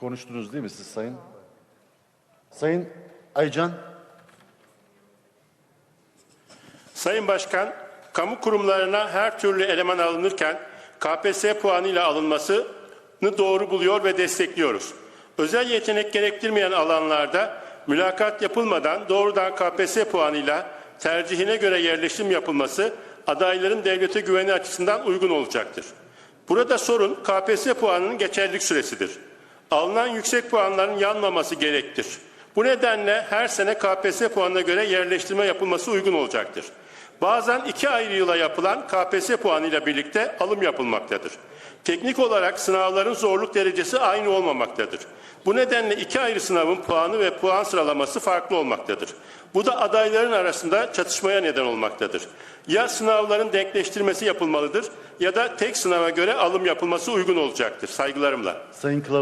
Konuştunuz değil mi siz sayın? Sayın Aycan. Sayın Başkan, kamu kurumlarına her türlü eleman alınırken KPSS puanıyla alınmasını doğru buluyor ve destekliyoruz. Özel yetenek gerektirmeyen alanlarda mülakat yapılmadan doğrudan KPSS puanıyla tercihine göre yerleşim yapılması adayların devlete güveni açısından uygun olacaktır. Burada sorun KPSS puanının geçerlilik süresidir. Alınan yüksek puanların yanmaması gerektir. Bu nedenle her sene KPSS puanına göre yerleştirme yapılması uygun olacaktır. Bazen iki ayrı yıla yapılan KPSS puanıyla birlikte alım yapılmaktadır. Teknik olarak sınavların zorluk derecesi aynı olmamaktadır. Bu nedenle iki ayrı sınavın puanı ve puan sıralaması farklı olmaktadır. Bu da adayların arasında çatışmaya neden olmaktadır. Ya sınavların denkleştirmesi yapılmalıdır ya da tek sınava göre alım yapılması uygun olacaktır. Saygılarımla. Sayın Kılavuz.